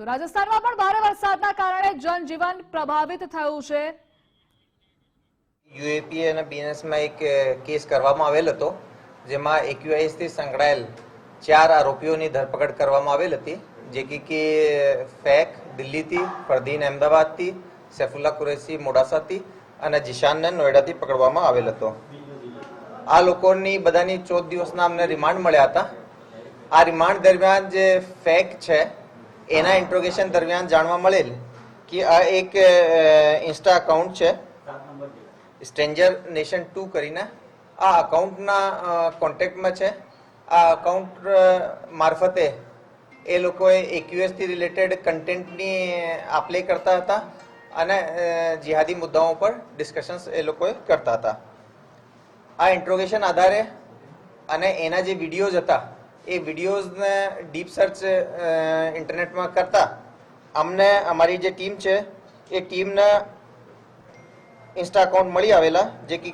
તો રાજસ્થાનમાં પણ ભારે વરસાદના કારણે જનજીવન પ્રભાવિત થયું છે. યુએપી અને બીએનએસમાં એક કેસ કરવામાં આવેલ હતો, જેમાં એક્યુઆઈએસથી સંકળાયેલ ચાર આરોપીઓની ધરપકડ કરવામાં આવેલ હતી, જે કે ફેક, દિલ્હીથી, ફરદીન અમદાવાદથી, સૈફુલ્લા કુરેશી મોડાસાથી અને જીશાનને નોઈડાથી પકડવામાં આવેલ હતો. આ લોકોની બધાની ચૌદ દિવસના અમને રિમાન્ડ મળ્યા હતા. આ રિમાન્ડ દરમિયાન જે ફેક છે એના ઇન્ટ્રોગેશન દરમિયાન જાણવા મળેલ કે આ એક ઇન્સ્ટા અકાઉન્ટ છે. સ્ટ્રેન્જર નેશન ટુ કરીને. આ અકાઉન્ટના કોન્ટેક્ટમાં છે. આ અકાઉન્ટ મારફતે એ લોકોએ એક્યુએસથી રિલેટેડ કન્ટેન્ટની આપલે કરતા હતા અને જિહાદી મુદ્દાઓ પર ડિસ્કશન્સ એ લોકોએ કરતા હતા. આ ઇન્ટ્રોગેશન આધારે અને એના જે વિડીયોઝ હતા એ વિડીયોઝને ડીપ સર્ચ ઇન્ટરનેટમાં કરતા અમને અમારી જે ટીમ છે, એ ટીમના ઇન્સ્ટા અકાઉન્ટ મળી આવેલા, જે કે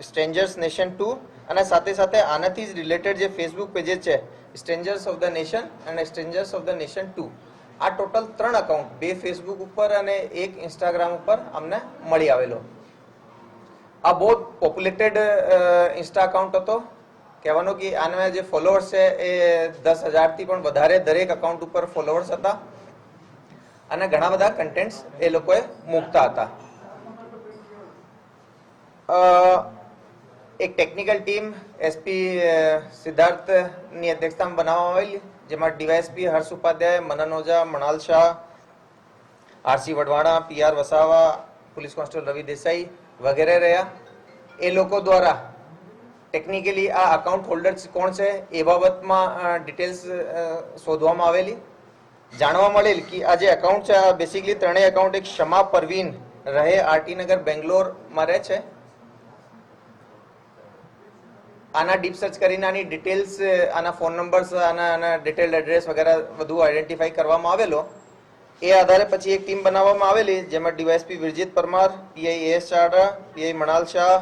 સ્ટ્રેન્જર્સ નેશન ટુ અને સાથે સાથે આનાથી જ રિલેટેડ જે ફેસબુક પેજેસ છે સ્ટ્રેન્જર્સ ઓફ ધ નેશન અને strangers of the nation two આ ટોટલ ત્રણ અકાઉન્ટ બે ફેસબુક ઉપર અને એક ઇન્સ્ટાગ્રામ ઉપર અમને મળી આવેલો. આ બહુ પોપ્યુલેટેડ ઇન્સ્ટા અકાઉન્ટ હતો. કહેવાનું કે આના જે ફોલોઅર્સ છે એ દસ હજારથી પણ વધારે દરેક અકાઉન્ટ ઉપર ફોલોઅર્સ હતા. અને ઘણા બધા કન્ટેન્ટ્સ એ લોકોએ મૂકતા હતા. એક ટેકનિકલ ટીમ એસપી સિદ્ધાર્થની અધ્યક્ષતામાં બનાવવામાં આવેલી, જેમાં DYSP Harsh Upadhyay, Manan Ojha, Manal Shah, RC Vadvana PR Vasava, police constable Ravi Desai વગેરે રહ્યા. એ લોકો દ્વારા ટેકનિકલી આ અકાઉન્ટ હોલ્ડર્સ કોણ છે એ બાબતમાં ડિટેલ્સ શોધવામાં આવેલી. જાણવા મળેલ કે આ જે અકાઉન્ટ છે, આ બેસિકલી ત્રણેય અકાઉન્ટ એક ક્ષમા પરવીન રહે આરટી નગર બેંગ્લોરમાં રહે છે. આના ડીપ સર્ચ કરીને આની ડિટેલ્સ આના ફોન નંબર્સ આના આના ડિટેલ્ડ એડ્રેસ વગેરે બધું આઈડેન્ટિફાઈ કરવામાં આવેલો. એ આધારે પછી એક ટીમ બનાવવામાં આવેલી, જેમાં DYSP Virjit Parmar, PI S Chadha PI Manal Shah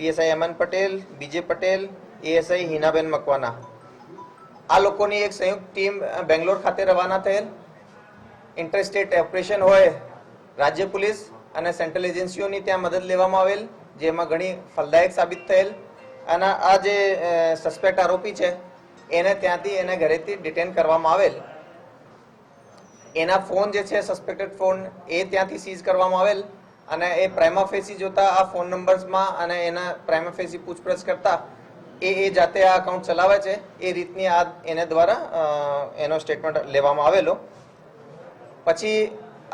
PSI Aman Patel, BJ Patel, ASI હિનાબેન મકવાના. આ લોકોની એક સંયુક્ત ટીમ બેંગ્લોર ખાતે રવાના થયેલ. ઇન્ટરસ્ટેટ ઓપરેશન હોય, રાજ્ય પોલીસ અને સેન્ટ્રલ એજન્સીઓની ત્યાં મદદ લેવામાં આવેલ, જેમાં ઘણી ફલદાયક સાબિત થયેલ. અને આ જે સસ્પેક્ટ આરોપી છે, એને ત્યાંથી એને ઘરેથી ડિટેન કરવામાં આવેલ. એના ફોન જે છે સસ્પેક્ટેડ ફોન એ ત્યાંથી સીઝ કરવામાં આવેલ. અને એ પ્રાઇમાફેસી જોતા આ ફોન નંબર્સમાં અને એના પ્રાઇમાફેસી પૂછપરછ કરતા એ એ જાતે આ અકાઉન્ટ ચલાવે છે. એ રીતની આ એને દ્વારા એનો સ્ટેટમેન્ટ લેવામાં આવેલો. પછી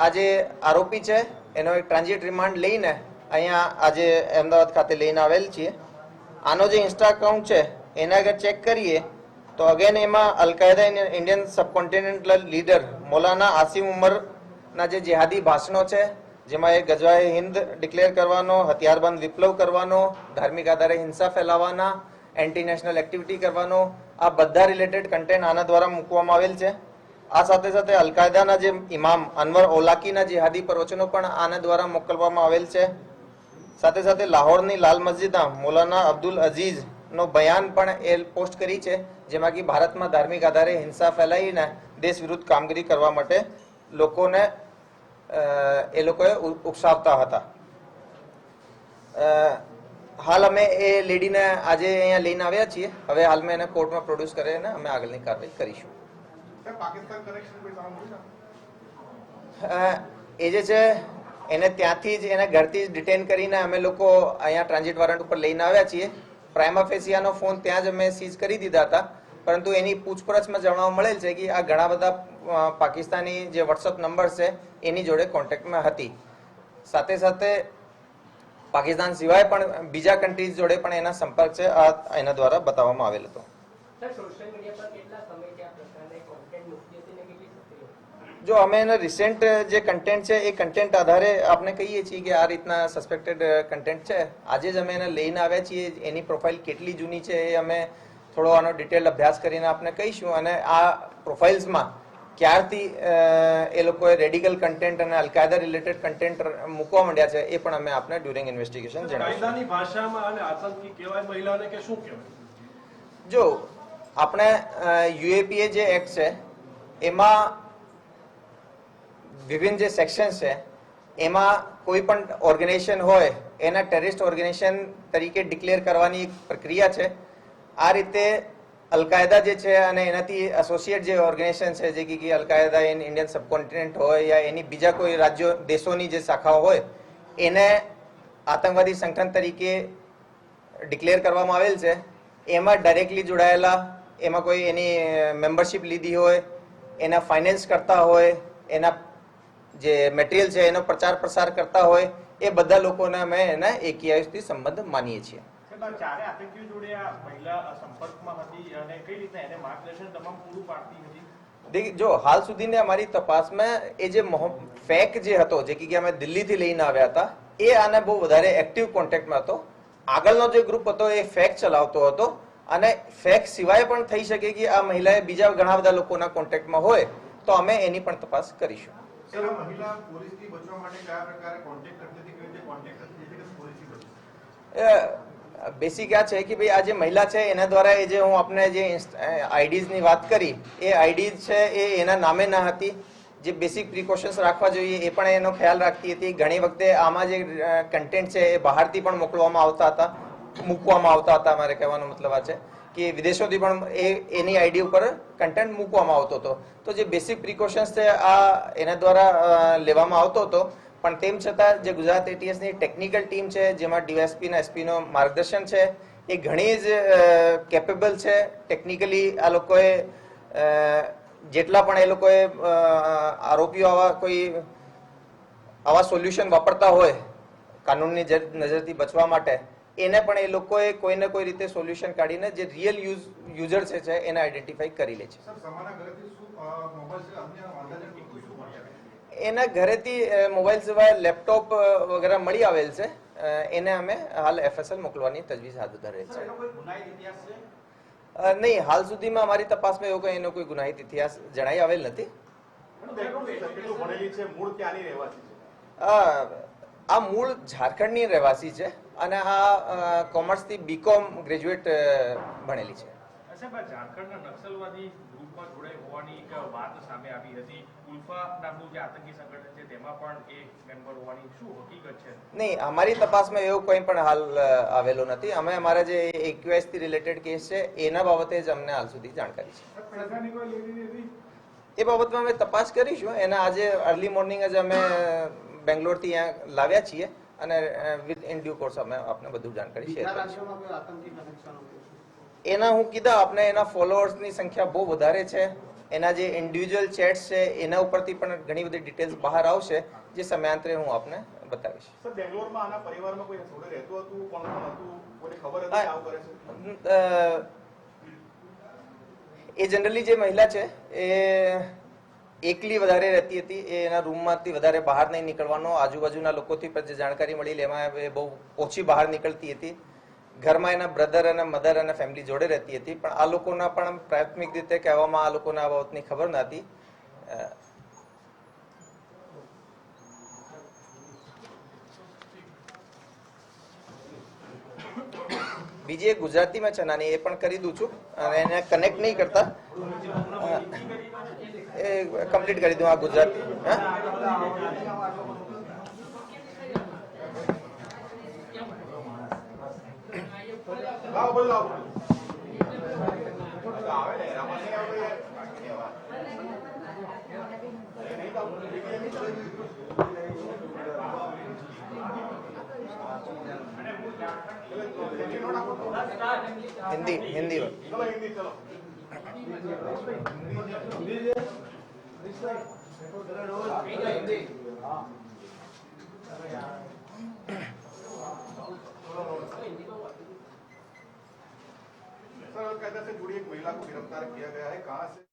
આ જે આરોપી છે, એનો એક ટ્રાન્ઝિટ રિમાન્ડ લઈને અહીંયા આજે અમદાવાદ ખાતે લઈને આવેલ છીએ. આનો જે ઇન્સ્ટા અકાઉન્ટ છે, એને અગર ચેક કરીએ, તો અગેન એમાં al Qaeda Indian subcontinental leader Maulana Asim ઉમરના જે જેહાદી ભાષણો છે જેમાં એ ગજવાએ હિન્દ ડિક્લેર કરવાનો, હથિયારબંધ વિપ્લવ કરવાનો, ધાર્મિક આધારે હિંસા ફેલાવવાના એન્ટી નેશનલ એક્ટિવિટી કરવાનો, આ બધા રિલેટેડ કન્ટેન્ટ આના દ્વારા મૂકવામાં આવેલ છે. આ સાથે સાથે અલકાયદાના જે ઇમામ અનવર ઓલાકીના જેહાદી પ્રવચનો પણ આના દ્વારા મોકલવામાં આવેલ છે. સાથે સાથે લાહોરની લાલ મસ્જિદના મૌલાના અબ્દુલ અઝીઝ નો બયાન પણ એ પોસ્ટ કરી છે, જેમાં કે ભારતમાં ધાર્મિક આધારે હિંસા ફેલાવીને દેશ વિરુદ્ધ કામગીરી કરવા માટે લોકોને એ લોકોએ ઉકસાવતા હતા હાલ અમે એ લેડીને આજે અહીંયા લઈને આવ્યા છીએ હવે હાલ મેં એને કોર્ટમાં પ્રોડ્યુસ કરીને અમે આગળની કાર્યવાહી કરીશું એ જે છે એને ત્યાંથી જ એને ઘરથી જ ડિટેન કરીને અમે લોકો અહીંયા ટ્રાન્ઝિટ વોરંટ ઉપર લઈને આવ્યા છીએ પ્રાઇમા ફેસિયાનો ફોન ત્યાં જ અમે સીઝ કરી દીધા હતા પરંતુ એની પૂછપરછમાં જાણવા મળેલ છે કે આ ઘણા બધા પાકિસ્તાની જે વોટ્સઅપ નંબર છે એની જોડે કોન્ટેક્ટમાં હતી. સાથે સાથે પાકિસ્તાન સિવાય પણ બીજા કન્ટ્રીઝ જોડે પણ એના સંપર્ક છે આ એના દ્વારા બતાવવામાં આવેલ હતો. જો અમે એના રિસેન્ટ જે કન્ટેન્ટ છે એ કન્ટેન્ટ આધારે આપણે કહીએ છીએ કે આ રીતના સસ્પેક્ટેડ કન્ટેન્ટ છે. આજે જ અમે એને લઈને આવ્યા છીએ. એની પ્રોફાઇલ કેટલી જૂની છે એ અમે થોડો આનો ડિટેલ અભ્યાસ કરીને આપણે કહીશું અને આ પ્રોફાઇલ્સમાં ક્યારથી એ લોકોએ રેડિકલ કન્ટેન્ટ અને અલકાયદા રિલેટેડ કન્ટેન્ટ મૂકવા માંડ્યા છે એ પણ અમે આપને ડ્યુરિંગ ઇન્વેસ્ટિગેશન જણાવીશું. ભાષામાં આને આતંકી કહેવાય મહિલાને કે શું કહેવાય? જો આપણે યુએપીએ જે એક્ટ છે એમાં વિભિન્ન જે સેક્શન છે એમાં કોઈ પણ ઓર્ગેનાઇઝેશન હોય એના ટેરરિસ્ટ ઓર્ગેનાઇઝેશન તરીકે ડિક્લેર કરવાની એક પ્રક્રિયા છે. આ રીતે અલકાયદા જે છે અને એનાથી એસોસિએટ જે ઓર્ગેનાઇઝેશન છે, જે કે- અલકાયદા ઇન ઇન્ડિયન સબકોન્ટિનેન્ટ હોય યા એની બીજા કોઈ રાજ્યો, દેશોની જે શાખાઓ હોય, એને આતંકવાદી સંગઠન તરીકે ડિક્લેર કરવામાં આવેલ છે. એમાં ડાયરેક્ટલી જોડાયેલા, એમાં કોઈ એની મેમ્બરશિપ લીધી હોય, એના ફાઇનાન્સ કરતા હોય, એના જે મટીરિયલ છે, એનો પ્રચાર પ્રસાર કરતા હોય, એ બધા લોકોને અમે એના એકેઆઈથી સંબંધ માનીએ છીએ. ચારે આતંકીઓ જોડે આ મહિલા સંપર્કમાં હતી અને કઈ રીતે એને માર્ગદર્શન તમામ પૂરું પાડતી હતી? દેખ જો હાલ સુધીની અમારી તપાસમાં એ જે ફેક જે હતો જે કે અમે દિલ્હીથી લઈને આવ્યા હતા એ આને બહુ વધારે એક્ટિવ કોન્ટેક્ટમાં હતો. આગળનો જે ગ્રુપ હતો એ ફેક ચલાવતો હતો અને ફેક સિવાય પણ થઈ શકે કે આ મહિલાએ બીજા ઘણા બધા લોકોના કોન્ટેક્ટમાં હોય તો અમે એની પણ તપાસ કરીશું. મહિલા બેસિક આ છે કે ભાઈ આ જે મહિલા છે, એના દ્વારા એ જે હું આપને જે આઈડીઝની વાત કરી, એ આઈડીઝ છે એ એના નામે ના હતી. જે બેસિક પ્રિકોશન્સ રાખવા જોઈએ, એ પણ એનો ખ્યાલ રાખતી હતી. ઘણી વખતે આમાં જે કન્ટેન્ટ છે એ બહારથી પણ મોકલવામાં આવતા હતા, મૂકવામાં આવતા હતા, મારે કહેવાનો મતલબ આ છે કે વિદેશોથી પણ એ, એની આઈડી ઉપર કન્ટેન્ટ મૂકવામાં આવતો હતો. તો જે બેસિક પ્રિકોશન્સ છે આ એના દ્વારા લેવામાં આવતો હતો. પણ તેમ છતાં જે ગુજરાત એટીએસની ટેકનિકલ ટીમ છે, જેમાં ડીએસપી ના એસપીનો માર્ગદર્શન છે, એ ઘણી જ કેપેબલ છે. ટેકનિકલી આ લોકોએ જેટલા પણ એ લોકોએ આરોપીઓ આવા કોઈ, આવા સોલ્યુશન વાપરતા હોય, કાનૂનની નજરથી બચવા માટે, એને પણ એ લોકોએ કોઈને કોઈ રીતે સોલ્યુશન કાઢીને જે રિયલ યુઝ યુઝર છે એને આઈડેન્ટિફાઈ કરી લે છે. એના ઘરેથી મોબાઈલ સિવાય લેપટોપ વગેરે મળી આવેલ છે. એને અમે હાલ એફએસએલ મોકલવાની તજવીજ હાથ ધરેલ છે. નહીં હાલ સુધીમાં અમારી તપાસમાં એવો કોઈ એનો કોઈ ગુનાહિત ઇતિહાસ જણાઈ આવેલ નથી. આ મૂળ ઝારખંડની રહેવાસી છે અને આ કોમર્સથી બીકોમ ગ્રેજ્યુએટ ભણેલી છે. સાહેબ ઝારખંડના નક્સલવાદી ગ્રુપમાં જોડાઈ હોવાની એક વાત સામે આવી હતી. ઉલ્ફા નામનું જે આતંકી સંગઠન છે તેમાં પણ એક મેમ્બર હોવાની શું હકીકત છે? નહીં અમારી તપાસમાં એવું કોઈ પણ હાલ આવેલો નથી. અમે અમારા જે એક્યુએસથી રિલેટેડ કેસ છે એના બાબતે જ અમને હાલ સુધી જાણકારી છે. એ બાબતમાં અમે તપાસ કરીશું. એના આજે અર્લી મોર્નિંગ જ અમે બેંગ્લોરથી અહીંયા લાવ્યા છીએ. અને વિથ ઇન ડ્યુ કોર્સ અમે આપને બધું જાણકારી શેર કરીશું. એના હું કીધા આપને એના ફોલોઅર્સની સંખ્યા બહુ વધારે છે. એના જે ઇન્ડિવિજ્યુઅલ ચેટ્સ છે એના ઉપરથી પણ ઘણી બધી ડિટેલ્સ બહાર આવશે જે સમયાંતરે હું આપને બતાવીશ. સર બેંગ્લોરમાં આના પરિવારમાં કોઈ જોડે રહેતું હતું કોણ કોણ હતું? કોઈને ખબર હતી આવું કરે છે? એ જનરલી જે મહિલા છે એ એકલી વધારે રહેતી હતી એ એના રૂમમાંથી વધારે બહાર નહીં નીકળવાનો. આજુબાજુના લોકોથી પણ જે જાણકારી મળી એમાં એ બહુ ઓછી બહાર નીકળતી હતી. ઘરમાં એના બ્રધર અને મધર અને ફેમિલી જોડે રહેતી હતી, પણ આ લોકોના પણ પ્રાથમિક રીતે કહેવામાં આ લોકોને આ બાબતની ખબર ન હતી. બીજી એક ગુજરાતીમાં છે નાની એ પણ કરી દઉં છું, અને એને કનેક્ટ નહીં કરતા. એ કમ્પ્લીટ કરી દઉં આ ગુજરાતી, હા? લાવો બોલ લાવો આવે ને આમાં નહીં આવે યાર બાકી નહીં આવે. નહીં તો હિન્દી હિન્દી ચલો હિન્દી ચલો सर कहते से जुड़ी एक महिला को गिरफ्तार किया गया है कहाँ से